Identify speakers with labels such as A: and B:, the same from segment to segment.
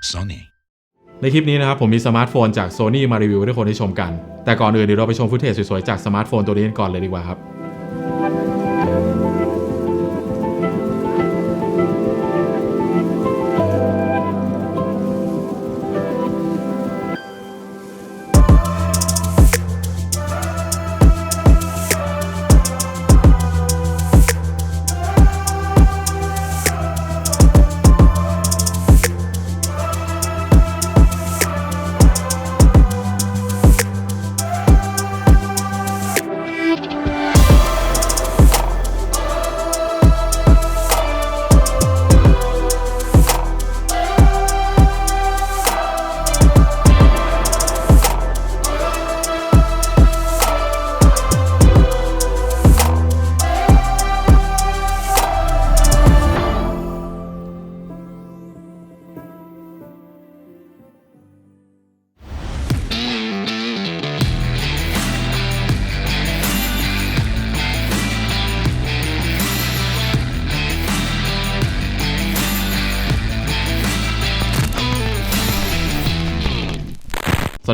A: Sony.
B: ในคลิปนี้นะครับผมมีสมาร์ทโฟนจาก Sony มารีวิวให้ทุกคนได้ชมกัน แต่ก่อนอื่นเดี๋ยวเราไปชมฟุตเทจสวยๆจากสมาร์ทโฟนตัวนี้กันก่อนเลยดีกว่าครับ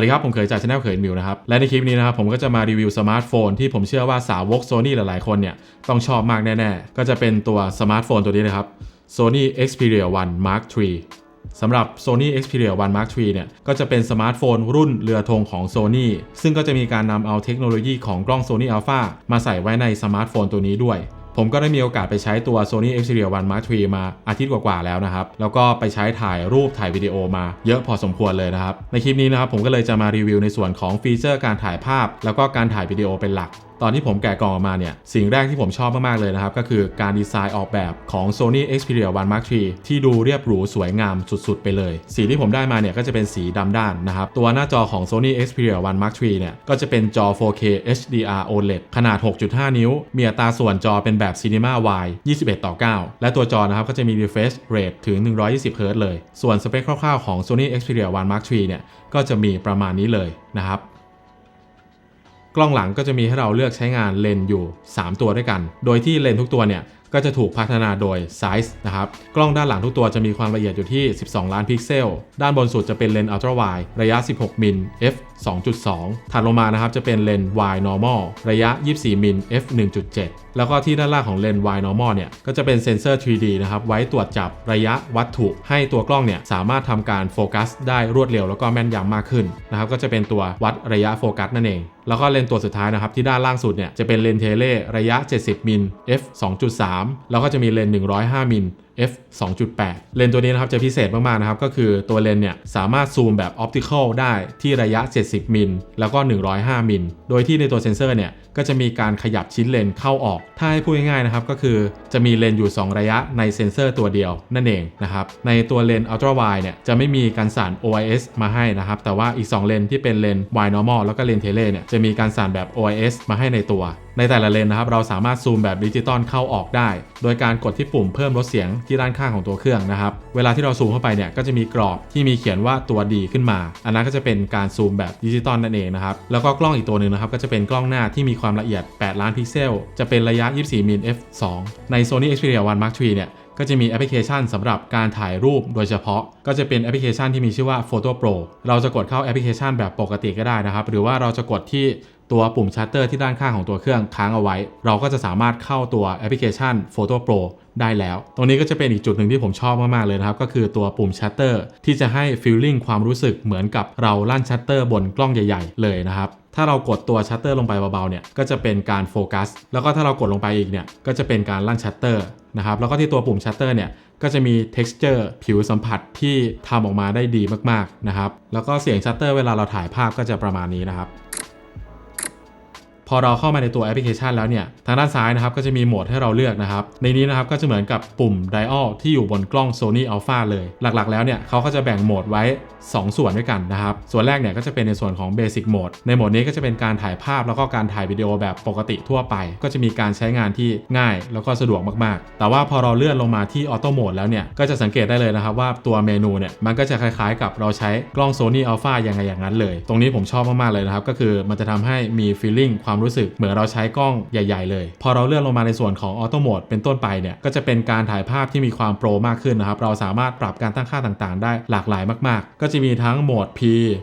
B: วัสดีครับ ผมเคยจากช anel เคยมิวนะครับ และในคลิปนี้นะครับผมก็จะมารีวิวสมาร์ทโฟนที่ผมเชื่อว่าสาวก Sony หลายๆ คนเนี่ย ต้องชอบมากแน่ ๆ ก็จะเป็นตัวสมาร์ทโฟนตัวนี้นะครับ Sony Xperia 1 Mark III สำหรับ Sony Xperia 1 Mark III เนี่ยก็จะเป็นสมาร์ทโฟนรุ่นเรือธงของ Sony ซึ่งก็จะมีการนำเอาเทคโนโลยีของกล้อง Sony Alpha มาใส่ไว้ในสมาร์ทโฟนตัวนี้ด้วย ผมก็ได้มีโอกาสไปใช้ตัว Sony Xperia 1 Mark III มาอาทิตย์กว่าๆแล้วนะครับ แล้วก็ไปใช้ถ่ายรูปถ่ายวิดีโอมาเยอะพอสมควรเลยนะครับ ในคลิปนี้นะครับผมก็เลยจะมารีวิวในส่วนของฟีเจอร์การถ่ายภาพ แล้วก็การถ่ายวิดีโอเป็นหลักตอนที่ผมแกะกล่องออกมาเนี่ย สิ่งแรกที่ผมชอบมาก ๆ เลยนะครับ ก็คือการดีไซน์ออกแบบของ Sony Xperia 1 Mark III ที่ดูเรียบหรูสวยงามสุด ๆ ไปเลย สีที่ผมได้มาเนี่ย ก็จะเป็นสีดำด้านนะครับ ตัวหน้าจอของ Sony Xperia 1 Mark III เนี่ย ก็จะเป็นจอ 4K HDR OLED ขนาด 6.5 นิ้ว มีอัตราส่วนจอเป็นแบบ Cinema Wide 21 ต่อ 9 และตัวจอนะครับก็จะมี refresh rate ถึง 120 Hz เลย ส่วนสเปคคร่าวๆของ Sony Xperia 1 Mark III เนี่ยก็จะมีประมาณนี้เลยนะครับ กล้องหลังก็จะมีให้เราเลือกใช้งานเลนส์อยู่ 3 ตัวด้วยกัน โดยที่เลนส์ทุกตัวเนี่ยก็จะถูกพัฒนาโดยไซส์นะครับ กล้องด้านหลังทุกตัวจะมีความละเอียดอยู่ที่ 12 ล้านพิกเซล ด้านบนสุดจะเป็นเลนส์ Ultra Wide ระยะ 16 มิล f 2.2 ถัดลงมานะครับจะเป็นเลนส์ wide normal ระยะ 24 มิล f 1.7 แล้วก็ที่ด้านล่างของเลนส์ wide normal เนี่ยก็จะเป็นเซ็นเซอร์ 3D นะครับไว้ตรวจจับระยะวัตถุให้ตัวกล้องเนี่ยสามารถทำการโฟกัสได้รวดเร็วแล้วก็แม่นยำมากขึ้นนะครับก็จะเป็นตัววัดระยะโฟกัสนั่นเองแล้วก็เลนส์ตัวสุดท้ายนะครับที่ด้านล่างสุดเนี่ยจะเป็นเลนส์เทเลระยะ 70 มิล f 2.3 แล้วก็จะมีเลนส์105 มิล f 2.8 เลนตัวนี้นะครับจะพิเศษมาก ๆ นะครับ ก็คือตัวเลนเนี่ยสามารถซูมแบบออปติคอลได้ที่ระยะ 70 มิล แล้วก็ 105 มิล โดยที่ในตัวเซนเซอร์เนี่ยก็จะมีการขยับชิ้นเลนเข้าออก ถ้าให้พูดง่ายๆนะครับก็คือจะมีเลนอยู่ 2 ระยะในเซนเซอร์ตัวเดียวนั่นเองนะครับในตัวเลนส์ Ultra Wide เนี่ยจะไม่มีการสั่น OIS มาให้นะครับแต่ว่าอีก 2 เลนที่เป็นเลน Wide Normal แล้วก็เลนเทเลเนี่ยจะมีการสั่นแบบ OIS มาให้ในตัว ในแต่ละเลนนะครับเราสามารถซูมแบบดิจิตอลเข้าออกได้ โดยการกดที่ปุ่มเพิ่มลดเสียงที่ด้านข้างของตัวเครื่องนะครับ เวลาที่เราซูมเข้าไปเนี่ยก็จะมีกรอบที่มีเขียนว่าตัวดีขึ้นมา อันนั้นก็จะเป็นการซูมแบบดิจิตอลนั่นเองนะครับแล้วก็กล้องอีกตัวหนึ่งนะครับก็จะเป็นกล้องหน้าที่มีความละเอียด 8 ล้านพิกเซล จะเป็นระยะ 24มิล f 2 ใน Sony Xperia 1 Mark III เนี่ยก็จะมีแอปพลิเคชันสำหรับการถ่ายรูปโดยเฉพาะ ก็จะเป็นแอปพลิเคชันที่มีชื่อว่า Photo Pro เราจะกดเข้าแอปพลิเคชันแบบปกติก็ได้นะครับ หรือว่าเราจะกดที่ ตัวปุ่มชัตเตอร์ที่ด้านข้างของตัวเครื่องค้างเอาไว้ เราก็จะสามารถเข้าตัวแอปพลิเคชัน Photo Pro ได้แล้ว ตรงนี้ก็จะเป็นอีกจุดหนึ่งที่ผมชอบมาก ๆ เลยนะครับ ก็คือตัวปุ่มชัตเตอร์ที่จะให้ฟีลลิ่งความรู้สึกเหมือนกับเราลั่นชัตเตอร์บนกล้องใหญ่ ๆ เลยนะครับถ้าเรากดตัวชัตเตอร์ลงไปเบาๆเนี่ยก็จะเป็นการโฟกัส แล้วก็ถ้าเรากดลงไปอีกเนี่ยก็จะเป็นการลั่นชัตเตอร์นะครับแล้วก็ที่ตัวปุ่มชัตเตอร์เนี่ยก็จะมี texture ผิวสัมผัสที่ทำออกมาได้ดีมากๆนะครับแล้วก็เสียงชัตเตอร์เวลาเราถ่ายภาพก็จะประมาณนี้นะครับ พอเราเข้ามาในตัวแอปพลิเคชันแล้วเนี่ยทางด้านซ้ายนะครับก็จะมีโหมดให้เราเลือกนะครับในนี้นะครับก็จะเหมือนกับปุ่ม dial ที่อยู่บนกล้อง Sony Alpha เลย หลักๆ แล้วเนี่ยเขาก็จะแบ่งโหมดไว้ 2 ส่วนด้วยกันนะครับส่วนแรกเนี่ยก็จะเป็นในส่วนของ Basic Mode ในโหมดนี้ก็จะเป็นการถ่ายภาพแล้วก็การถ่ายวิดีโอแบบปกติทั่วไป ก็จะมีการใช้งานที่ง่ายแล้วก็สะดวกมากๆ แต่ว่าพอเราเลื่อนลงมาที่ Auto Mode แล้วเนี่ยก็จะสังเกตได้เลยนะครับว่าตัวเมนูเนี่ยมันก็จะคล้ายๆ กับเราใช้กล้อง Sony Alpha ยังไงอย่างนั้นเลย ตรงนี้ผมชอบมากๆเลยนะครับก็คือมันจะทำให้มี feeling ความความรู้สึกเหมือนเราใช้กล้องใหญ่ ๆ เลย พอเราเลื่อนลงมาในส่วนของออโต้โหมดเป็นต้นไปเนี่ยก็จะเป็นการถ่ายภาพที่มีความโปรมากขึ้นนะครับเราสามารถปรับการตั้งค่าต่างๆ ได้หลากหลายมาก ๆ ก็จะมีทั้งโหมด P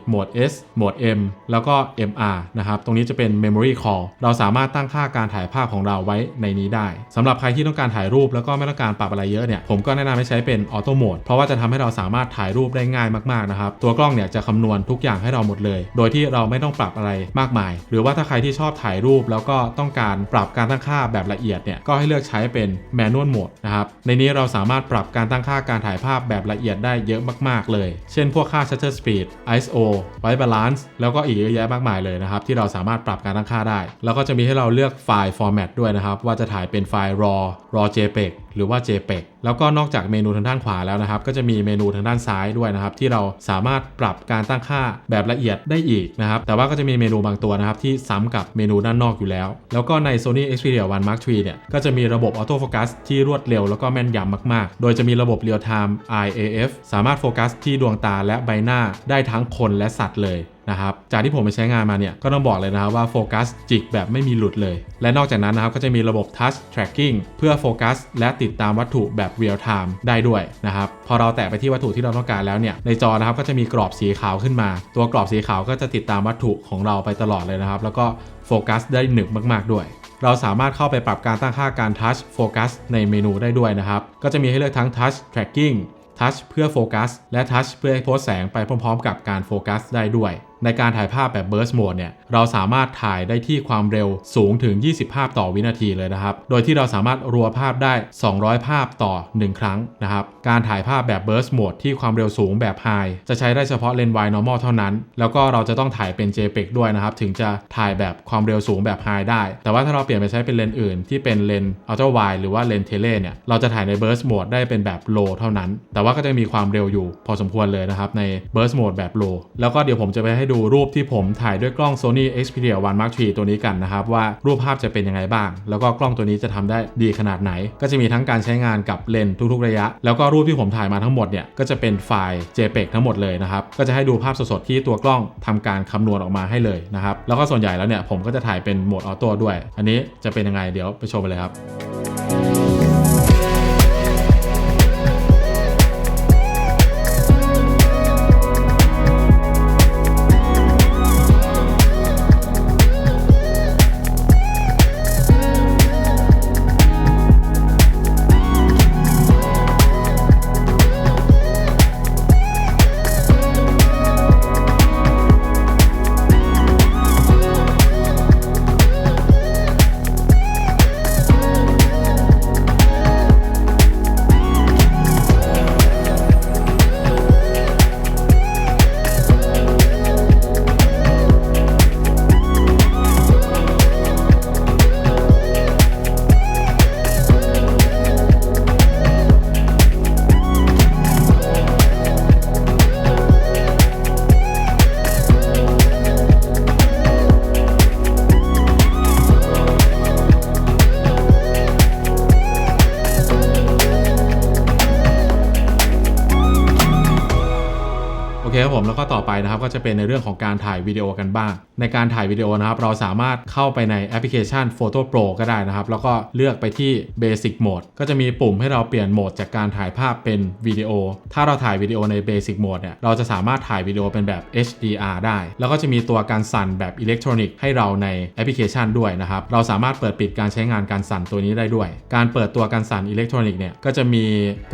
B: โหมด S โหมด M แล้วก็ MR นะครับตรงนี้จะเป็น Memory Call เราสามารถตั้งค่าการถ่ายภาพของเราไว้ในนี้ได้สำหรับใครที่ต้องการถ่ายรูปแล้วก็ไม่ต้องการปรับอะไรเยอะเนี่ยผมก็แนะนำให้ใช้เป็นออโต้โหมดเพราะว่าจะทำให้เราสามารถถ่ายรูปได้ง่ายมากๆนะครับตัวกล้องเนี่ยจะคำนวณทุกอย่างให้เราหมดเลย โดยที่เราไม่ต้องปรับอะไรมากมาย หรือว่าถ้าใครที่ชอบถ่ายรูปแล้วก็ต้องการปรับการตั้งค่าแบบละเอียดเนี่ยก็ให้เลือกใช้เป็นแมนนวลโหมดนะครับในนี้เราสามารถปรับการตั้งค่าการถ่ายภาพแบบละเอียดได้เยอะมาก ๆ เลย เช่นพวกค่า Shutter Speed ISO White Balance แล้วก็อีกเยอะแยะมากมายเลยนะครับที่เราสามารถปรับการตั้งค่าได้ แล้วก็จะมีให้เราเลือกไฟล์ format ด้วยนะครับว่าจะถ่ายเป็นไฟล์ RAW RAW JPEG หรือว่า JPEG แล้วก็นอกจากเมนูทางด้านขวาแล้วนะครับ ก็จะมีเมนูทางด้านซ้ายด้วยนะครับ ที่เราสามารถปรับการตั้งค่าแบบละเอียดได้อีกนะครับ แต่ว่าก็จะมีเมนูบางตัวนะครับ ที่ซ้ำกับเมนูด้านนอกอยู่แล้ว แล้วก็ใน Sony Xperia 1 Mark III เนี่ยก็จะมีระบบออโต้โฟกัสที่รวดเร็วแล้วก็แม่นยำมาก ๆ โดยจะมีระบบ Real Time IAF สามารถโฟกัสที่ดวงตาและใบหน้าได้ทั้งคนและสัตว์เลยนะครับจากที่ผมไปใช้งานมาเนี่ยก็ต้องบอกเลยนะครับว่าโฟกัสจิกแบบไม่มีหลุดเลย และนอกจากนั้นนะครับก็จะมีระบบ Touch Tracking เพื่อโฟกัสและติดตามวัตถุแบบ Real Time ได้ด้วยนะครับพอเราแตะไปที่วัตถุที่เราต้องการแล้วเนี่ยในจอนะครับก็จะมีกรอบสีขาวขึ้นมา ตัวกรอบสีขาวก็จะติดตามวัตถุของเราไปตลอดเลยนะครับ แล้วก็โฟกัสได้หนึบมากๆด้วยเราสามารถเข้าไปปรับการตั้งค่าการ Touch Focus ในเมนูได้ด้วยนะครับ ก็จะมีให้เลือกทั้ง Touch Tracking Touch เพื่อโฟกัสและ Touch เพื่อให้โพสแสงไปพร้อมๆ กับการโฟกัสได้ด้วย ในการถ่ายภาพแบบ Burst Mode เนี่ยเราสามารถถ่ายได้ที่ความเร็วสูงถึง 20 ภาพต่อวินาทีเลยนะครับ โดยที่เราสามารถรัวภาพได้ 200 ภาพต่อ 1 ครั้งนะครับ การถ่ายภาพแบบ Burst Mode ที่ความเร็วสูงแบบ High จะใช้ได้เฉพาะเลนส์ wide normal เท่านั้น แล้วก็เราจะต้องถ่ายเป็น JPEG ด้วยนะครับ ถึงจะถ่ายแบบความเร็วสูงแบบ High ได้ แต่ว่าถ้าเราเปลี่ยนไปใช้เป็นเลนส์อื่น ที่เป็นเลนส์ ultra wide หรือว่าเลนส์ tele เนี่ย เราจะถ่ายใน Burst Mode ได้เป็นแบบ low เท่านั้น แต่ว่าก็จะมีความเร็วอยู่พอสมควรเลยนะครับใน Burst Mode แบบ low แล้วก็เดี๋ยวผมจะไปให้ดูดูรูปที่ผมถ่ายด้วยกล้อง Sony Xperia 1 Mark III ตัวนี้กันนะครับว่ารูปภาพจะเป็นยังไงบ้าง แล้วก็กล้องตัวนี้จะทำได้ดีขนาดไหน ก็จะมีทั้งการใช้งานกับเลนส์ทุกๆระยะ แล้วก็รูปที่ผมถ่ายมาทั้งหมดเนี่ยก็จะเป็นไฟล์ JPEG ทั้งหมดเลยนะครับก็จะให้ดูภาพสดๆที่ตัวกล้องทำการคำนวณออกมาให้เลยนะครับแล้วก็ส่วนใหญ่แล้วเนี่ยผมก็จะถ่ายเป็นโหมดออโต้ด้วย อันนี้จะเป็นยังไงเดี๋ยวไปชมกันเลยครับ นะครับก็จะเป็นในเรื่องของการถ่ายวิดีโอกันบ้าง ในการถ่ายวิดีโอนะครับเราสามารถเข้าไปในแอปพลิเคชัน Photo Pro ก็ได้นะครับ แล้วก็เลือกไปที่ Basic Mode ก็จะมีปุ่มให้เราเปลี่ยนโหมดจากการถ่ายภาพเป็นวิดีโอ ถ้าเราถ่ายวิดีโอใน Basic Mode เนี่ยเราจะสามารถถ่ายวิดีโอเป็นแบบ HDR ได้ แล้วก็จะมีตัวการสั่นแบบอิเล็กทรอนิกส์ให้เราในแอปพลิเคชันด้วยนะครับเราสามารถเปิดปิดการใช้งานการสั่นตัวนี้ได้ด้วย การเปิดตัวการสั่นอิเล็กทรอนิกส์เนี่ยก็จะมี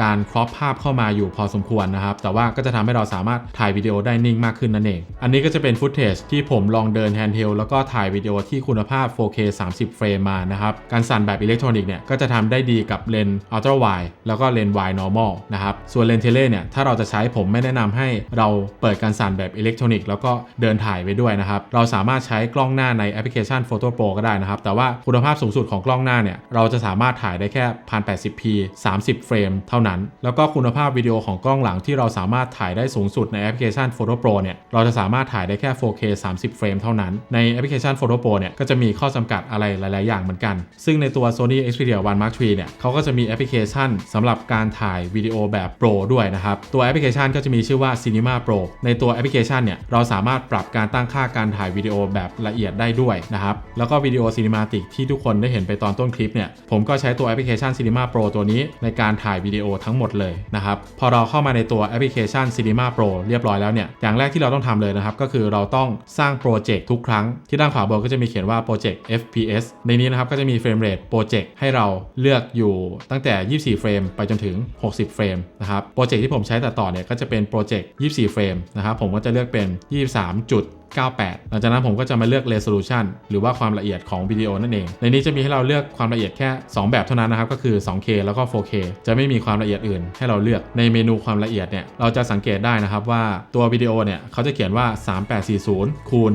B: การครอปภาพเข้ามาอยู่พอสมควรนะครับแต่ว่าก็จะทำให้เราสามารถถ่ายวิดีโอได้นิ่งมากขึ้นนั่นเอง อันนี้ก็จะเป็นฟุตเทจที่ผมลองเดินแฮนด์เฮลแล้วก็ถ่ายวิดีโอที่คุณภาพ 4K 30 เฟรมมานะครับ การสั่นแบบอิเล็กทรอนิกส์เนี่ยก็จะทำได้ดีกับเลนส์ ultra wide แล้วก็เลนส์ wide normal นะครับ ส่วนเลนส์เทเลเนี่ยถ้าเราจะใช้ผมไม่แนะนำให้เราเปิดการสั่นแบบอิเล็กทรอนิกส์แล้วก็เดินถ่ายไปด้วยนะครับ เราสามารถใช้กล้องหน้าในแอปพลิเคชัน Photo Pro ก็ได้นะครับ แต่ว่าคุณภาพสูงสุดของกล้องหน้าเนี่ยเราจะสามารถถ่ายได้แค่ 1080p 30 เฟรมเท่านั้น แล้วก็คุณภาพวิดีโอของกล้องหลังที่เราสามารถถ่ายได้สูงสุดในแอปพลิเคชัน Photo Pro เนี่ยเราจะสามารถถ่ายได้แค่ 4K 30 เฟรมเท่านั้น ในแอปพลิเคชัน Photo Pro เนี่ยก็จะมีข้อจำกัดอะไรหลาย ๆ อย่างเหมือนกัน ซึ่งในตัว Sony Xperia 1 Mark III เนี่ยเขาก็จะมีแอปพลิเคชันสำหรับการถ่ายวิดีโอแบบ Pro ด้วยนะครับ ตัวแอปพลิเคชันก็จะมีชื่อว่า Cinema Pro ในตัวแอปพลิเคชันเนี่ยเราสามารถปรับการตั้งค่าการถ่ายวิดีโอแบบละเอียดได้ด้วยนะครับแล้วก็วิดีโอซีนิมาติกที่ทุกคนได้เห็นไปตอนต้นคลิปเนี่ยผมก็ใช้ตัวแอปพลิเคชัน Cinema Pro ตัวนี้ในการถ่ายวิดีโอทั้งหมดเลยนะครับพอเราเข้ามาในตัวแอปพลิเคชัน Cinema Pro เรียบร้อยแล้วเนี่ยอย่างแรกที่เราต้องทำเลยนะครับ ก็คือเราต้องสร้างโปรเจกต์ทุกครั้ง ที่ด้านขวาบนก็จะมีเขียนว่าโปรเจกต์ FPS ในนี้นะครับก็จะมีเฟรมเรทโปรเจกต์ให้เราเลือกอยู่ตั้งแต่ 24 เฟรม ไปจนถึง 60 เฟรมนะครับโปรเจกต์ที่ผมใช้ตัดต่อเนี่ยก็จะเป็นโปรเจกต์ 24 เฟรมนะครับผมก็จะเลือกเป็น 23จุด 98 หลังจากนั้นผมก็จะมาเลือก resolution หรือว่าความละเอียดของวิดีโอนั่นเอง ในนี้จะมีให้เราเลือกความละเอียดแค่ 2 แบบเท่านั้นนะครับ ก็คือ 2K แล้วก็ 4K จะไม่มีความละเอียดอื่น ให้เราเลือก ในเมนูความละเอียดเนี่ย เราจะสังเกตได้นะครับว่าตัววิดีโอเนี่ยเขาจะเขียนว่า 3840 คูณ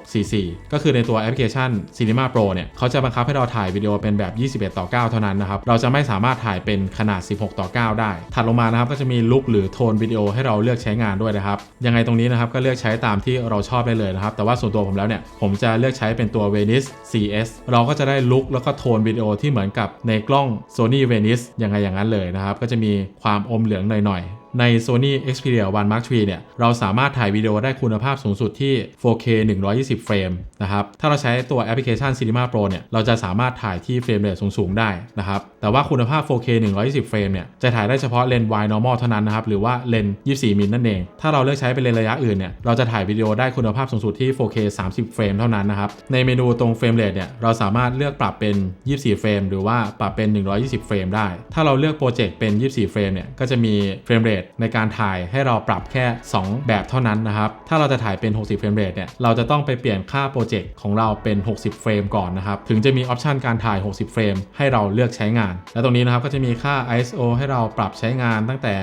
B: 1644 ก็คือในตัวแอปพลิเคชัน Cinema Pro เนี่ยเขาจะบังคับให้เราถ่ายวิดีโอเป็นแบบ 21 ต่อ 9 เท่านั้นนะครับ เราจะไม่สามารถถ่ายเป็นขนาด 16 ต่อ 9 ได้ ถัดลงมานะครับก็จะมีลุคหรือโทนวิดีโอให้เราเลือกใช้งานด้วยนะครับ ยังไงตรงนี้นะครับก็เลือกใช้ตามที่เราชอบได้เลยนะครับ แต่ว่าส่วนตัวผมแล้วเนี่ย ผมจะเลือกใช้เป็นตัว Venice CS เราก็จะได้ลุคแล้วก็โทนวิดีโอที่เหมือนกับในกล้อง Sony Venice ยังไงอย่างนั้นเลยนะครับ ก็จะมีความอมเหลืองหน่อยๆ ใน Sony Xperia 1 Mark III เนี่ยเราสามารถถ่ายวิดีโอได้คุณภาพสูงสุดที่ 4K 120 เฟรมนะครับถ้าเราใช้ตัวแอปพลิเคชัน Cinema Pro เนี่ยเราจะสามารถถ่ายที่เฟรมเรทสูง ๆ ได้นะครับแต่ว่าคุณภาพ 4K 120 เฟรมเนี่ยจะถ่ายได้เฉพาะเลนส์ wide normal เท่านั้นนะครับหรือว่าเลนส์24 มิลนั่นเอง ถ้าเราเลือกใช้เป็นเลนส์ระยะอื่นเนี่ยเราจะถ่ายวิดีโอได้คุณภาพสูงสุดที่ 4K 30 เฟรมเท่านั้นนะครับในเมนูตรงเฟรมเรทเนี่ยเราสามารถเลือกปรับเป็น 24 เฟรมหรือว่าปรับเป็น 120 เฟรมได้ ถ้าเราเลือกโปรเจกต์เป็น 24 เฟรมเนี่ยก็จะมีเฟรมเรทในการถ่ายให้เราปรับแค่ 2 แบบเท่านั้นนะครับ ถ้าเราจะถ่ายเป็น 60 เฟรมเรทเนี่ย เราจะต้องไปเปลี่ยนค่าโปรเจกต์ของเราเป็น 60 เฟรมก่อนนะครับ ถึงจะมีออปชันการถ่าย 60 เฟรมให้เราเลือกใช้งาน และตรงนี้นะครับก็จะมีค่า ISO ให้เราปรับใช้งานตั้งแต่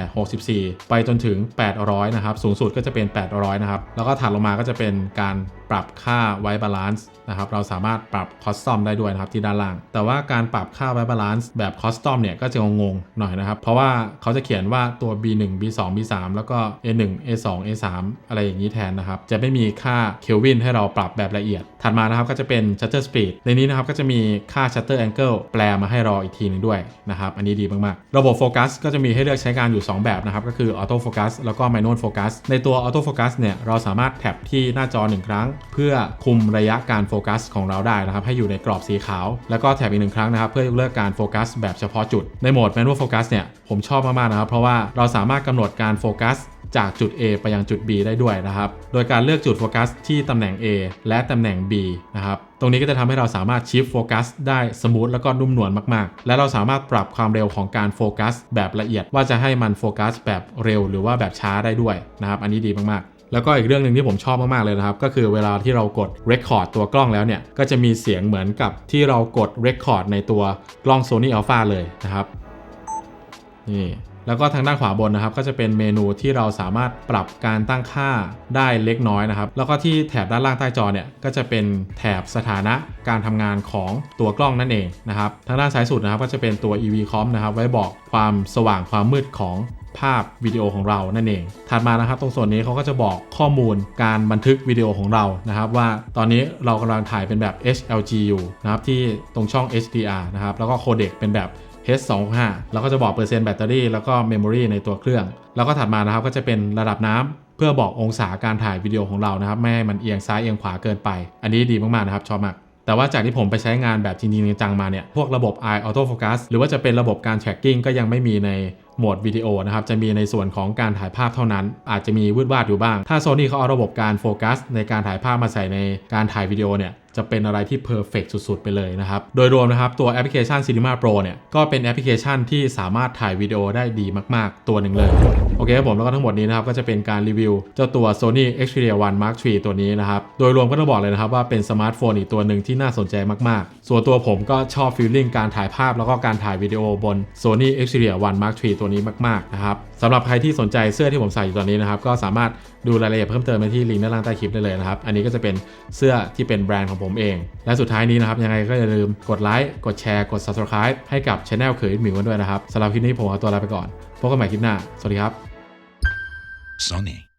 B: 64 ไปจนถึง 800 นะครับ สูงสุดก็จะเป็น 800 นะครับ แล้วก็ถัดลงมาก็จะเป็นการ ปรับค่าไวบาลานซ์นะครับเราสามารถปรับคอสตอมได้ด้วยนะครับที่ด้านล่าง แต่ว่าการปรับค่าไวบาลานซ์แบบคอสตอมเนี่ยก็จะงงๆหน่อยนะครับ เพราะว่าเขาจะเขียนว่าตัว B1 B2 B3 แล้วก็ A1 A2 A3 อะไรอย่างนี้แทนนะครับ จะไม่มีค่าเคลวินให้เราปรับแบบละเอียด ถัดมานะครับก็จะเป็น shutter speed ในนี้นะครับก็จะมีค่า shutter angle แปลมาให้เราอีกทีหนึงด้วยนะครับ อันนี้ดีมากๆ ระบบโฟกัสก็จะมีให้เลือกใช้งานอยู่ 2 แบบนะครับ ก็คือ auto focus แล้วก็ manual focus ในตัว auto focus เนี่ยเราสามารถแท็บที่หน้าจอ 1 ครั้งเพื่อคุมระยะการโฟกัสของเราได้นะครับ ให้อยู่ในกรอบสีขาว แล้วก็แท็บอีกหนึ่งครั้งนะครับ เพื่อยกเลิกการโฟกัสแบบเฉพาะจุด ในโหมด manual focus เนี่ย ผมชอบมาก ๆ นะครับ เพราะว่าเราสามารถกำหนดการโฟกัสจากจุด A ไปยังจุด B ได้ด้วยนะครับ โดยการเลือกจุดโฟกัสที่ตำแหน่ง A และตำแหน่ง B นะครับ ตรงนี้ก็จะทำให้เราสามารถชิฟโฟกัสได้สมูทแล้วก็นุ่มนวลมาก ๆ และเราสามารถปรับความเร็วของการโฟกัสแบบละเอียด ว่าจะให้มันโฟกัสแบบเร็ว หรือว่าแบบช้าได้ด้วยนะครับ อันนี้ดีมาก ๆ แล้วก็อีกเรื่องหนึ่งที่ผมชอบมาก ๆ เลยนะครับ ก็คือเวลาที่เรากด Record ตัวกล้องแล้วเนี่ย ก็จะมีเสียงเหมือนกับที่เรากด Record ในตัวกล้อง Sony Alpha เลยนะครับ นี่แล้วก็ทางด้านขวาบนนะครับ ก็จะเป็นเมนูที่เราสามารถปรับการตั้งค่าได้เล็กน้อยนะครับ แล้วก็ที่แถบด้านล่างใต้จอเนี่ยก็จะเป็นแถบสถานะการทำงานของตัวกล้องนั่นเองนะครับ ทางด้านซ้ายสุดนะครับก็จะเป็นตัว EV COM นะครับ ไว้บอกความสว่างความมืดของ ภาพวิดีโอของเรานั่นเอง ถัดมานะครับ ตรงส่วนนี้เขาก็จะบอกข้อมูลการบันทึกวิดีโอของเรานะครับ ว่าตอนนี้เรากำลังถ่ายเป็นแบบ HLG อยู่นะครับที่ตรงช่อง HDR นะครับแล้วก็โคเด็กเป็นแบบ H25 แล้วก็จะบอกเปอร์เซ็นต์แบตเตอรี่แล้วก็เมมโมรีในตัวเครื่อง แล้วก็ถัดมานะครับก็จะเป็นระดับน้ำเพื่อบอกองศาการถ่ายวิดีโอของเรานะครับไม่ให้มันเอียงซ้ายเอียงขวาเกินไป อันนี้ดีมากๆนะครับชอบมากแต่ว่าจากที่ผมไปใช้งานแบบจริงๆจังๆมาเนี่ย พวกระบบ Eye Auto Focus หรือว่าจะเป็นระบบการ tracking ก็ยังไม่มีใน โหมดวิดีโอนะครับจะมีในส่วนของการถ่ายภาพเท่านั้น อาจจะมีวืดวาดอยู่บ้าง ถ้า Sony เขาเอาระบบการโฟกัสในการถ่ายภาพมาใส่ในการถ่ายวิดีโอเนี่ย จะเป็นอะไรที่เพอร์เฟกสุด ๆ ไปเลยนะครับ โดยรวมนะครับ ตัวแอปพลิเคชัน Cinema Pro เนี่ย ก็เป็นแอปพลิเคชันที่สามารถถ่ายวิดีโอได้ดีมาก ๆ ตัวหนึ่งเลย โอเคครับผมแล้วก็ทั้งหมดนี้นะครับ ก็จะเป็นการรีวิว เจ้าตัว Sony Xperia 1 Mark III ตัวนี้นะครับ โดยรวมก็ต้องบอกเลยนะครับว่าเป็นสมาร์ทโฟนอีกตัวหนึ่งที่น่าสนใจมาก ๆ ส่วนตัวผมก็ชอบฟีลลิ่งการถ่ายภาพแล้วก็การถ่ายวิดีโอบน Sony Xperia 1 Mark III ตัวนี้มาก ๆ นะครับ สำหรับใครที่สนใจเสื้อที่ผมใส่อยู่ตอนนี้นะครับ ก็สามารถดูรายละเอียดเพิ่มเติมไปที่ลิงก์ด้านล่างใต้คลิปได้เลยนะครับ อันนี้ก็จะเป็นเสื้อที่เป็นแบรนด์ของผมเอง และสุดท้ายนี้นะครับ ยังไงก็อย่าลืมกดไลค์ กดแชร์ กด subscribe ให้กับช anel เขยหมิวกันด้วยนะครับสำหรับคลิปนี้ผมขอตัวลาไปก่อน พบกันใหม่คลิปหน้า สวัสดีครับ
A: Sony.